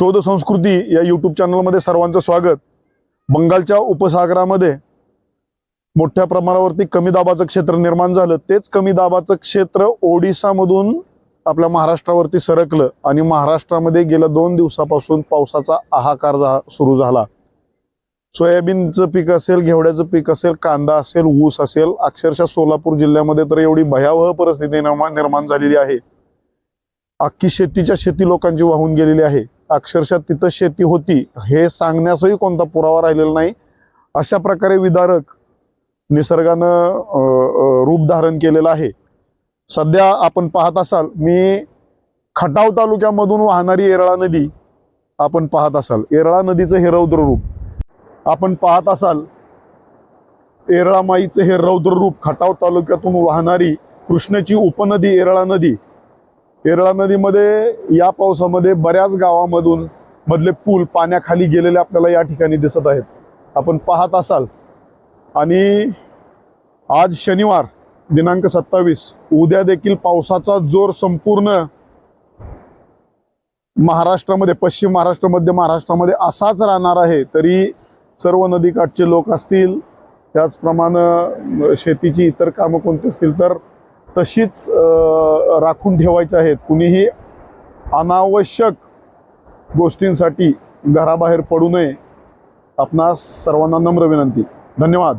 शोध संस्कृती या यूट्यूब चॅनलमध्ये सर्वांचं स्वागत. बंगालच्या उपसागरामध्ये मोठ्या प्रमाणावरती कमी दाबाचं क्षेत्र निर्माण झालं. तेच कमी दाबाचं क्षेत्र ओडिसामधून आपल्या महाराष्ट्रावरती सरकलं आणि महाराष्ट्रामध्ये गेल्या दोन दिवसापासून पावसाचा हाहाकार जा सुरू झाला. सोयाबीनचं पीक असेल घेवड्याचं पीक असेल कांदा असेल ऊस असेल अक्षरशः सोलापूर जिल्ह्यामध्ये तर एवढी भयावह परिस्थिती निर्माण निर्माण झालेली आहे. अख्खी शेतीच्या शेती लोकांची वाहून गेलेली आहे. अक्षरशः तिथं शेती होती हे सांगण्यासही कोणता पुरावा राहिलेला नाही. अशा प्रकारे विदारक निसर्गानं रूप धारण केलेलं आहे. सध्या आपण पाहत असाल मी खटाव तालुक्यामधून वाहणारी येरळा नदी आपण पाहत असाल. येरळा नदीचं हे रौद्र रूप. आपण पाहत असाल येरळा माईचं हे रौद्र रूप खटाव तालुक्यातून वाहणारी कृष्णाची उपनदी येरळा नदी येरळा नदीमध्ये या पावसामध्ये बऱ्याच गावामधून मधले पूल पाण्याखाली गेलेले आपल्याला या ठिकाणी दिसत आहेत. आपण पाहत असाल. आणि आज शनिवार दिनांक सत्तावीस उद्या देखील पावसाचा जोर संपूर्ण महाराष्ट्रामध्ये पश्चिम महाराष्ट्र मध्य महाराष्ट्रामध्ये असाच राहणार आहे तरी सर्व नदीकाठचे लोक असतील त्याचप्रमाणे शेतीची इतर कामं कोणती असतील तर तशीच राखून ठेवायची आहेत. कुणीही अनावश्यक गोष्टींसाठी घराबाहेर पडू नये. आपणास सर्वांना नम्र विनंती. धन्यवाद.